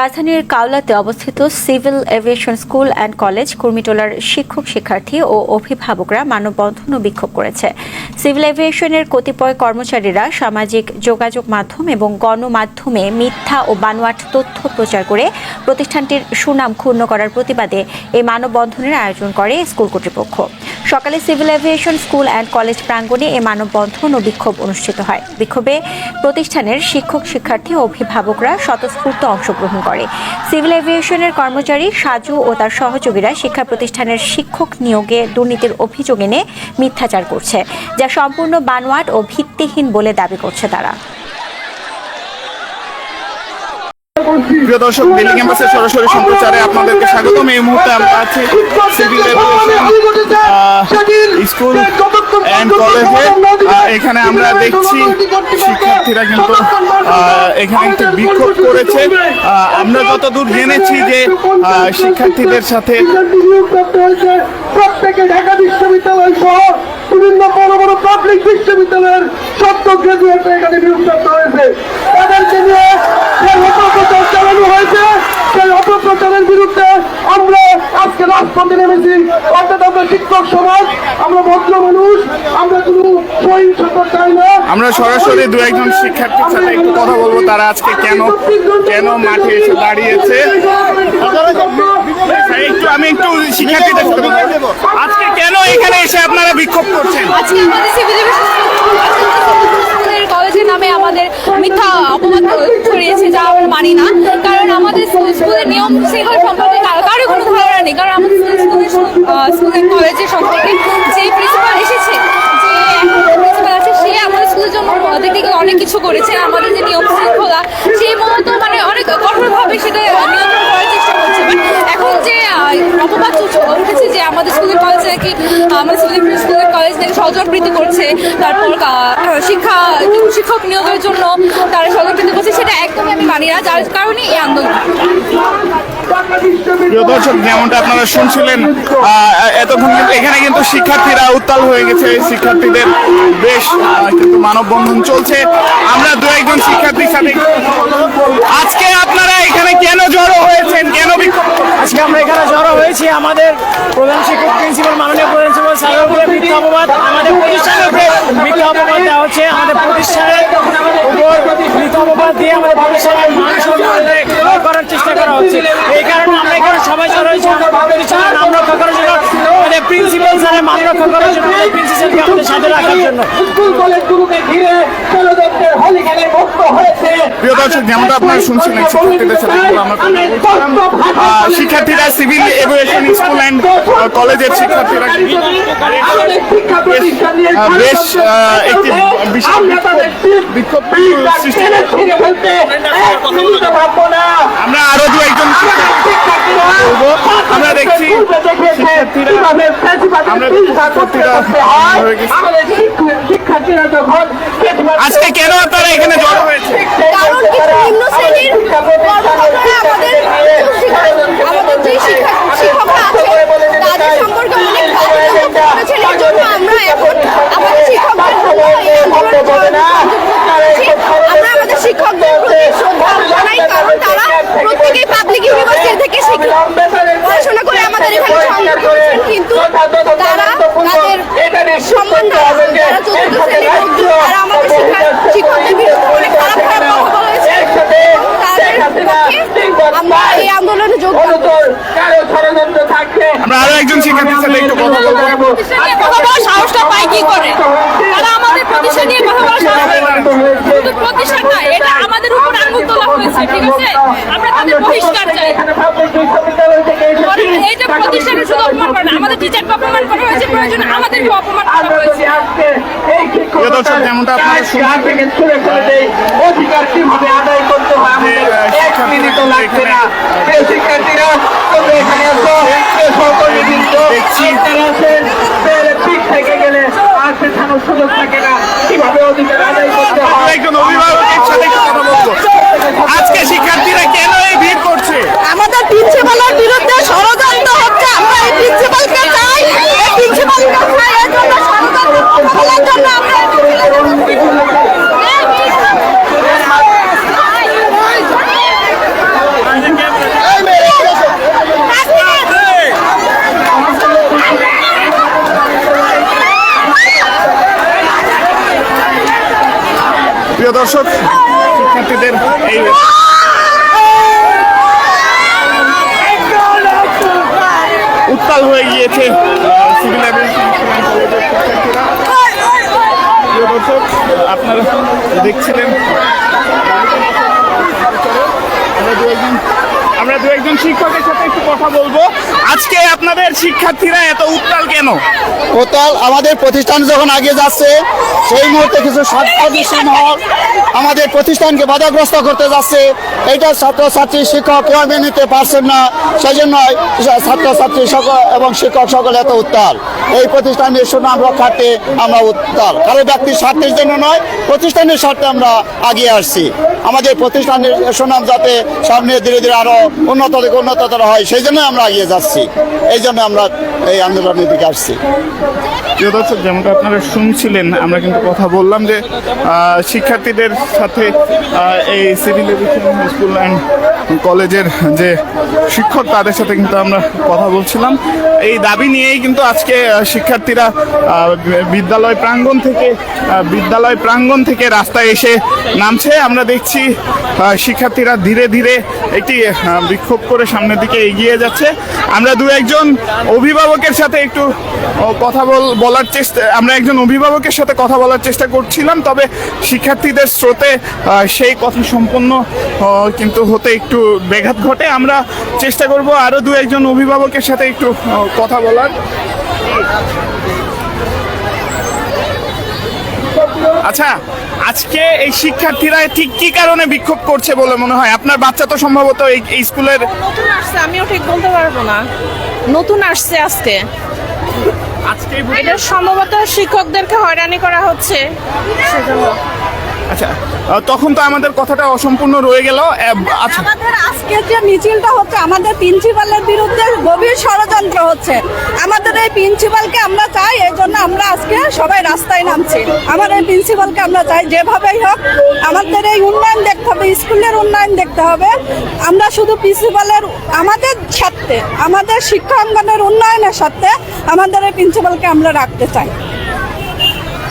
রাজধানীর কাউলাতে অবস্থিত civil aviation school and college কুর্মিটোলার শিক্ষক, শিক্ষার্থী ও অভিভাবকরা মানববন্ধন ও বিক্ষোভ করেছে। সিভিল এভিয়েশনের কতিপয় কর্মচারীরা সামাজিক যোগাযোগ মাধ্যম এবং গণমাধ্যমে মিথ্যা ও বানোয়াট তথ্য প্রচার করে প্রতিষ্ঠানটির সুনাম ক্ষুণ্ণ করার প্রতিবাদে এই মানববন্ধনের আয়োজন করে স্কুল কর্তৃপক্ষ। সকালে civil aviation school and college প্রাঙ্গণে এই মানববন্ধন ও বিক্ষোভ অনুষ্ঠিত হয়। বিক্ষোভে প্রতিষ্ঠানের শিক্ষক, শিক্ষার্থী ও অভিভাবকরা স্বতঃস্ফূর্ত অংশগ্রহণ করে। সিভিল এভিয়েশনের কর্মচারী সাজু ও তার সহযোগীরা শিক্ষা প্রতিষ্ঠানের শিক্ষক নিয়োগে দুর্নীতির অভিযোগ এনে মিথ্যাচার করছে, যা সম্পূর্ণ বানোয়াট ও ভিত্তিহীন বলে দাবি করছে তারা। প্রিয় দর্শক দিল্লি ক্যাম্পাসের সরাসরি সম্প্রচারে আপনাদেরকে স্বাগতম। এই মুহূর্তে আমরা আছি সিভিল স্কুল অ্যান্ড কলেজে এখানে আমরা দেখছি শিক্ষার্থীরা কিন্তু এখানে একটি বিক্ষোভ করেছে। আমরা যতদূর জেনেছি যে শিক্ষার্থীদের সাথে প্রত্যেকে ঢাকা বিশ্ববিদ্যালয় সহ বিভিন্ন বড় বড় পাবলিক বিশ্ববিদ্যালয়ের সত্য গ্রাজুয়েট এখানে হয়েছে। তাদেরকে নিয়ে যে অপপ্রচার চালানো হয়েছে, সেই অপপ্রচারের বিরুদ্ধে আমরা আজকে রাজপথে নেমেছি। অর্থাৎ আমরা শিক্ষক সমাজ আমরা ভদ্র মানুষ আমরা কোনো সহিংসতা চাই না। আমরা সরাসরি দু একজন শিক্ষার্থীর সাথে একটু কথা বলব তারা আজকে কেন কেন মাঠে এসে দাঁড়িয়েছে। একটু আমি একটু শিক্ষার্থীদের সাথে আজকে কেন এখানে এসে আপনারা বিক্ষোভ করছেন? আজকে কলেজের নামে আমাদের মিথ্যা অপবাদ ছড়িয়েছে যা আমরা মানি না। কারণ আমাদের স্কুল- স্কুলের নিয়ম শৃঙ্খলা সম্পর্কে কারও কারও কোনো ধারণা নেই কারণ আমাদের স্কুল- স্কুলের স্কুলের কলেজের সম্পর্কে যে প্রিন্সিপাল এসেছে, যে প্রিন্সিপাল আছে, সে আমাদের স্কুলের জন্য দিক অনেক কিছু করেছে। আমাদের যে নিয়ম শৃঙ্খলা সেই মতো মানে অনেক কঠোরভাবে সেটা নিয়ন্ত্রণ করার চেষ্টা করছে। এখন যে অপবাদ উঠে- উঠেছে যে আমাদের স্কুলের কলেজে নাকি আমাদের স্কুলের স্কুলের কলেজ নাকি সহযোগবৃত্তি করছে, তারপর শিক্ষা, শিক্ষক নিয়োগের জন্য তারা সহযোগবৃত্তি করছে, সেটা একদমই আমি মানি না, যার কারণে এই আন্দোলন। প্রিয় দর্শক, যেমনটা আপনারা শুনছিলেন এতক্ষণ কিন্তু এখানে কিন্তু শিক্ষার্থীরা উত্তাল হয়ে গেছে শিক্ষার্থীদের বেশ কিন্তু মানববন্ধন চলছে আমরা দু একজন শিক্ষার্থীর সাথে। আজকে আপনারা এখানে কেন জড়ো হয়েছেন কেন বিক্ষোভ? আজকে আমরা এখানে জড়ো হয়েছি আমাদের প্রধান শিক্ষক প্রিন্সিপাল মাননীয় প্রিন্সিপাল স্যারের উপরে মিথ্যা অপবাদ, আমাদের প্রতিষ্ঠানের উপরে মিথ্যা অপবাদ দেওয়া হচ্ছে, আমাদের প্রতিষ্ঠানের উপর মিথ্যা অপবাদ দিয়ে আমাদের প্রতিষ্ঠানের মান করার চেষ্টা করা হচ্ছে। এই কারণে আমরা এখানে সবাই জড়ো হয়েছি, আমাদের প্রতিষ্ঠানের নাম রক্ষা করার জন্য প্রিন্সিপাল স্যারের মান রক্ষা করার জন্য আমাদের প্রিন্সিপালকে আমাদের সাথে রাখার জন্য। স্কুল কলেজগুলোকে ঘিরে ষড়যন্ত্রের হলিখানে মুক্ত হয়েছে। প্রিয় দর্শক যেমনটা আপনারা শুনছিলেন শিক্ষার্থীদের সাথে আমরা শিক্ষার্থীরা সিভিল এভিয়েশন স্কুল অ্যান্ড কলেজের শিক্ষার্থীরা বেশ একটি বিশাল বিক্ষোভ সৃষ্টি আমরা আরও দু একজন শিক্ষার্থী শিক্ষার্থীরা আজকে কেন আপনারা এখানে আমরা আমাদের শিক্ষকদের প্রতি শ্রদ্ধা জানাই, কারণ তারা প্রত্যেকেই পাবলিক ইউনিভার্সিটি থেকে শিক্ষা পড়াশোনা করে আমাদের এখানে কিন্তু তারা তাদের সম্মান যারা চতুর্থ শ্রেণির লোকজন তারা আমাদের শিক্ষা শিক্ষকদের বিরুদ্ধে অনেক খারাপ খারাপ কথা আমরা এই আন্দোলনে। কারও আমরা আরও একজন শিক্ষার্থীর সাথে একটু কথা বলব। সাহসটা পায় কি করে? তারা আমাদের প্রতিষ্ঠান নিয়ে কথা বলার সাহস পায় কি করে? শুধু প্রতিষ্ঠান এটা আমাদের উপর আঙুল তোলা হয়েছে ঠিক আছে? আমরা তাদের বহিষ্কার চাই। এখানে পাবলিক বিশ্ববিদ্যালয় থেকে আমাদের এসেছি এই যে প্রতিষ্ঠানে শুধু অপমান করে না আমাদের টিচারকে অপমান করা হয়েছে প্রয়োজনে আমাদেরকে অপমান করা হয়েছে। দর্শক, যেমনটা আপনারা অধিকার কীভাবে আদায় করতে হয় আমাদের এক মিনিটও লাগবে না। শিক্ষার্থীরা তোমরা এখানে আপনারা আছেন থেকে পেছানোর সুযোগ থাকে না। কীভাবে অধিকার আদায় করতে হয়? দর্শক, শিক্ষার্থীদের এই উত্তাল হয়ে গিয়েছে সিভিল দর্শক, আপনারা দেখছিলেন। আমরা দু একজন আমরা দু একজন শিক্ষকের সাথে একটু কথা বলব। আজকে আপনাদের শিক্ষার্থীরা এত উত্তাল কেন? কোতাল আমাদের প্রতিষ্ঠান যখন আগে যাচ্ছে, সেই মুহূর্তে কিছু স্বার্থান্বেষী মহল আমাদের প্রতিষ্ঠানকে বাধাগ্রস্ত করতে যাচ্ছে। এইটা ছাত্রছাত্রী, শিক্ষক কেউ মেনে নিতে পারছেন না। সেই জন্যই ছাত্রছাত্রী সকল এবং শিক্ষক সকল এত উত্তাল। এই প্রতিষ্ঠানের সুনাম রক্ষার্থে আমরা উত্তাল। কারও ব্যক্তির স্বার্থের জন্য নয়, প্রতিষ্ঠানের স্বার্থে আমরা আগিয়ে আসছি। আমাদের প্রতিষ্ঠানের সুনাম যাতে সামনে ধীরে ধীরে আরও উন্নত থেকে উন্নততর হয়, সেই জন্য আমরা এগিয়ে যাচ্ছি। এই জন্য আমরা এই আন্দোলনের দিকে আসছি। প্রিয় যেমনটা আপনারা শুনছিলেন, আমরা কিন্তু কথা বললাম যে শিক্ষার্থীদের সাথে এই সিভিল এডুকেশন স্কুল অ্যান্ড কলেজের যে শিক্ষক, তাদের সাথে কিন্তু আমরা কথা বলছিলাম। এই দাবি নিয়েই কিন্তু আজকে শিক্ষার্থীরা বিদ্যালয় প্রাঙ্গণ থেকে বিদ্যালয় প্রাঙ্গণ থেকে রাস্তায় এসে নামছে। আমরা দেখছি শিক্ষার্থীরা ধীরে ধীরে একটি বিক্ষোভ করে সামনের দিকে এগিয়ে যাচ্ছে। আমরা দু একজন অভিভাবকের সাথে একটু কথা বল, বলার চেষ্টা, আমরা একজন অভিভাবকের সাথে কথা বলার চেষ্টা করছিলাম, তবে শিক্ষার্থীদের স্রোতে সেই কথা সম্পন্ন কিন্তু হতে একটু ব্যাঘাত ঘটে। আমরা চেষ্টা করব আরও দু একজন অভিভাবকের সাথে একটু কথা বলার। আচ্ছা আজকে এই শিক্ষার্থীরা ঠিক কি কারণে বিক্ষোভ করছে বলে মনে হয়? আপনার বাচ্চা তো সম্ভবত এই স্কুলের নতুন আসছে আমিও ঠিক বলতে পারব না। নতুন আসছে আজকে। আজকে এটা সম্ভবত শিক্ষকদেরকে হয়রানি করা হচ্ছে। সেজন্য। আচ্ছা তখন তো আমাদের কথাটা অসম্পূর্ণ রয়ে গেল। আচ্ছা। আমাদের আজকে যে মিছিলটা হচ্ছে, আমাদের প্রিন্সিপালের বিরুদ্ধে গভীর ষড়যন্ত্র হচ্ছে। আমাদের এই প্রিন্সিপালকে আমরা চাই, এই জন্য আমরা আজকে সবাই রাস্তায় নামছি। আমার এই প্রিন্সিপালকে আমরা চাই, যেভাবেই হোক, আমাদের এই উন্নয়ন দেখতে হবে, স্কুলের উন্নয়ন দেখতে হবে। আমরা শুধু প্রিন্সিপালের, আমাদের স্বার্থে, আমাদের শিক্ষাঙ্গনের উন্নয়নের স্বার্থে আমাদের এই প্রিন্সিপালকে আমরা রাখতে চাই।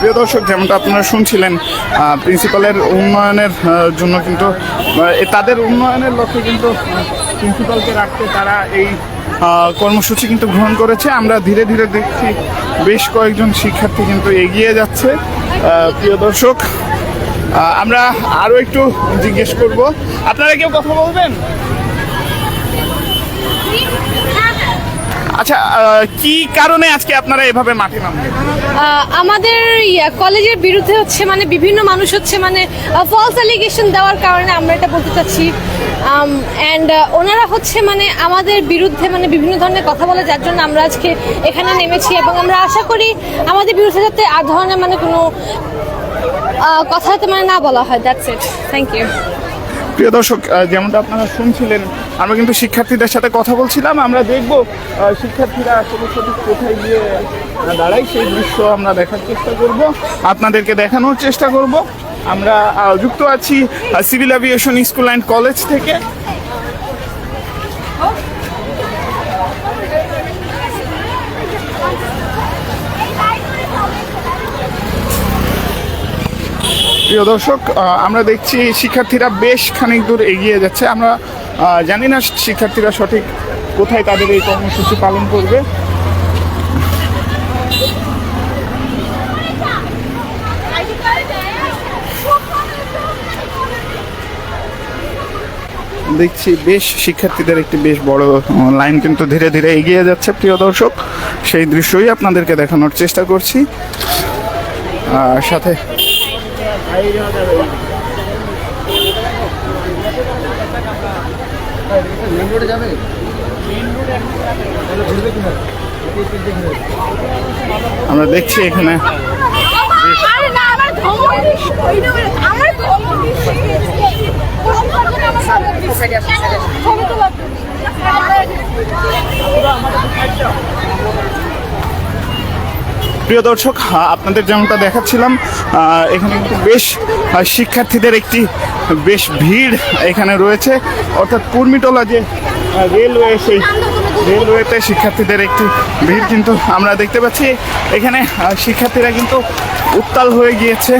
প্রিয় দর্শক, যেমনটা আপনারা শুনছিলেন প্রিন্সিপালের উন্নয়নের জন্য কিন্তু তাদের উন্নয়নের লক্ষ্যে কিন্তু প্রিন্সিপালকে রাখতে তারা এই কর্মসূচি কিন্তু গ্রহণ করেছে। আমরা ধীরে ধীরে দেখছি বেশ কয়েকজন শিক্ষার্থী কিন্তু এগিয়ে যাচ্ছে। প্রিয় দর্শক আমরা আরও একটু জিজ্ঞেস করব। আপনারা কেউ কথা বলবেন? আচ্ছা কি কারণে আজকে আপনারা এভাবে মাঠে নামবেন আহ, আমাদের কলেজের বিরুদ্ধে হচ্ছে মানে বিভিন্ন মানুষ হচ্ছে মানে ফলস অ্যালিগেশন দেওয়ার কারণে আমরা এটা বলতে চাচ্ছি। অ্যান্ড ওনারা হচ্ছে মানে আমাদের বিরুদ্ধে মানে বিভিন্ন ধরনের কথা বলে যার জন্য আমরা আজকে এখানে নেমেছি এবং আমরা আশা করি আমাদের বিরুদ্ধে যাতে আর ধরনের মানে কোনো কথা যাতে মানে না বলা হয়। দ্যাটস ইট থ্যাংক ইউ প্রিয় দর্শক যেমনটা আপনারা শুনছিলেন, আমরা কিন্তু শিক্ষার্থীদের সাথে কথা বলছিলাম, আমরা দেখব শিক্ষার্থীরা আসলে সঠিক কোথায় গিয়ে দাঁড়াই সেই দৃশ্য আমরা দেখার চেষ্টা করব, আপনাদেরকে দেখানোর চেষ্টা করব। আমরা যুক্ত আছি civil aviation school and college থেকে। প্রিয় দর্শক আমরা দেখছি শিক্ষার্থীরা বেশ খানিক দূর এগিয়ে যাচ্ছে। আমরা জানি না শিক্ষার্থীরা সঠিক কোথায় তাদের এই কর্মসূচি পালন করবে। দেখছি বেশ শিক্ষার্থীদের একটি বেশ বড় লাইন কিন্তু ধীরে ধীরে এগিয়ে যাচ্ছে প্রিয় দর্শক। সেই দৃশ্যই আপনাদেরকে দেখানোর চেষ্টা করছি। সাথে আমরা দেখছি এখানে আরে না আমার ওইটা আমার প্রিয় দর্শক আপনাদের যেমনটা দেখাচ্ছিলাম এখানে কিন্তু বেশ শিক্ষার্থীদের একটি বেশ ভিড় এখানে রয়েছে। অর্থাৎ কুর্মিটোলা যে রেলওয়ে, সেই রেলওয়েতে শিক্ষার্থীদের একটি ভিড় কিন্তু আমরা দেখতে পাচ্ছি। এখানে শিক্ষার্থীরা কিন্তু উত্তাল হয়ে গিয়েছে।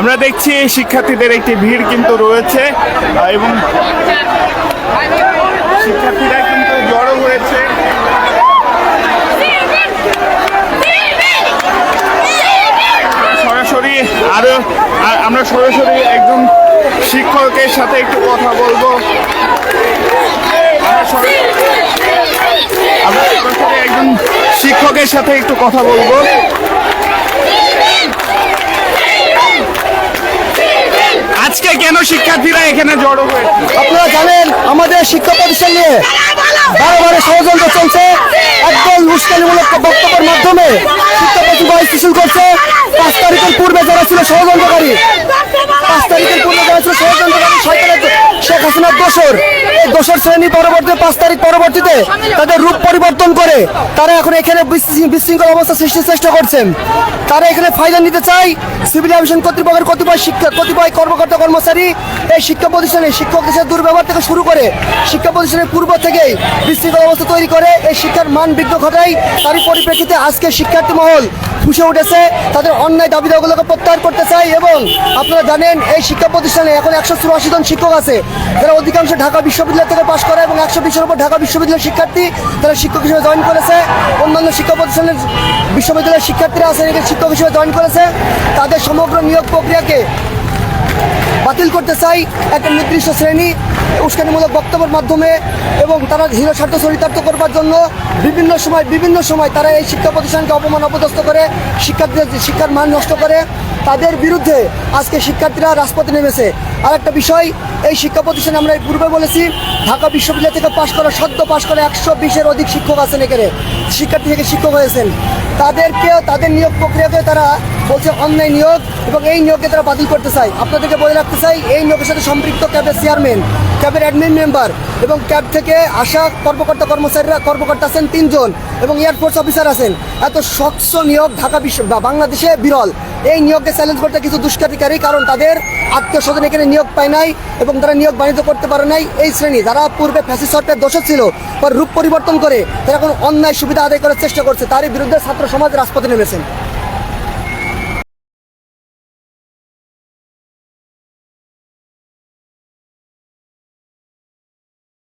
আমরা দেখছি শিক্ষার্থীদের একটি ভিড় কিন্তু রয়েছে এবং শিক্ষার্থীরা কিন্তু জড়ো হয়েছে। সরাসরি আরও আমরা সরাসরি একজন শিক্ষকের সাথে একটু কথা বলব। আমরা সরাসরি একজন শিক্ষকের সাথে একটু কথা বলব। আজকে কেন শিক্ষার্থীরা এখানে জড়ো হয়েছে? আপনারা জানেন, আমাদের শিক্ষা প্রতিষ্ঠান নিয়ে বারবার ষড়যন্ত্র চলছে। একদল উস্কানিমূলক বক্তব্যের মাধ্যমে শিক্ষা প্রতিষ্ঠান স্থিতিশীল করছে। পাঁচ তারিখের পূর্বে যারা ছিল ষড়যন্ত্রকারী, পাঁচ তারিখের পূর্বে যারা ছিল ষড়যন্ত্রকারী, সরকারের শেখ হাসিনার দোসর এই দোসর শ্রেণি পরবর্তী পাঁচ তারিখ পরবর্তীতে তাদের রূপ পরিবর্তন করে তারা এখন এখানে বিশৃঙ্খল অবস্থা সৃষ্টির চেষ্টা করছেন। তারা এখানে ফায়দা নিতে চায়। সিভিল অ্যাভিয়েশন কর্তৃপক্ষের কতিপয় শিক্ষা কতিপয় কর্মকর্তা কর্মচারী এই শিক্ষা প্রতিষ্ঠানে শিক্ষক হিসেবে দুর্ব্যবহার থেকে শুরু করে শিক্ষা প্রতিষ্ঠানের পূর্ব থেকেই বিশৃঙ্খল অবস্থা তৈরি করে। এই শিক্ষার মান বিঘ্ন ঘটায়। তারই পরিপ্রেক্ষিতে আজকে শিক্ষার্থী মহল ফুসে উঠেছে, তাদের অন্যায় দাবি দাওয়াগুলোকে প্রত্যাহার করতে চাই এবং আপনারা জানেন, এই শিক্ষা প্রতিষ্ঠানে এখন একশো চুরাশি জন শিক্ষক আছে। যারা অধিকাংশ ঢাকা বিশ্ববিদ্যালয় থেকে পাশ করে এবং একশো বিশের উপর ঢাকা বিশ্ববিদ্যালয়ের শিক্ষার্থী, তারা শিক্ষক হিসেবে জয়েন করেছে। অন্যান্য শিক্ষা প্রতিষ্ঠানের বিশ্ববিদ্যালয়ের শিক্ষার্থীরা আছে এখানে শিক্ষক হিসেবে জয়েন করেছে। তাদের সমগ্র নিয়োগ প্রক্রিয়াকে বাতিল করতে চাই। একটা নির্দিষ্ট শ্রেণি উস্কানিমূলক বক্তব্যের মাধ্যমে এবং তারা হিরো স্বার্থ চরিতার্থ করবার জন্য বিভিন্ন সময় বিভিন্ন সময় তারা এই শিক্ষা প্রতিষ্ঠানকে অপমান অপদস্থ করে, শিক্ষার্থীদের শিক্ষার মান নষ্ট করে, তাদের বিরুদ্ধে আজকে শিক্ষার্থীরা রাজপথে নেমেছে। আর একটা বিষয়, এই শিক্ষা প্রতিষ্ঠানে আমরা পূর্বে বলেছি, ঢাকা বিশ্ববিদ্যালয় থেকে পাশ করা সদ্য পাশ করা একশো বিশের অধিক শিক্ষক আছেন এখানে। শিক্ষার্থী থেকে শিক্ষক হয়েছেন। তাদেরকেও, তাদের নিয়োগ প্রক্রিয়াকে তারা বলছে অন্যায় নিয়োগ এবং এই নিয়োগকে তারা বাতিল করতে চায়। আপনাদেরকে বলে রাখতে চাই, এই নিয়োগের সাথে সম্পৃক্ত ক্যাবের চেয়ারম্যান ক্যাবের অ্যাডমিন মেম্বার এবং ক্যাব থেকে আসা কর্মকর্তা কর্মচারীরা কর্মকর্তা আছেন তিনজন এবং এয়ারফোর্স অফিসার আছেন। এত স্বচ্ছ নিয়োগ ঢাকা বিশ্ব বাংলাদেশে বিরল। এই নিয়োগকে চ্যালেঞ্জ করতে কিছু দুষ্কৃতিকারী, কারণ তাদের আত্মীয় স্বজন এখানে নিয়োগ পায় নাই এবং তারা নিয়োগ বাণিজ্য করতে পারে নাই। এই শ্রেণি, যারা পূর্বে ফ্যাসি সরকার দোষক ছিল, পর রূপ পরিবর্তন করে তারা এখন অন্যায় সুবিধা আদায় করার চেষ্টা করছে, তারই বিরুদ্ধে ছাত্র সমাজ রাজপথে নেমেছেন।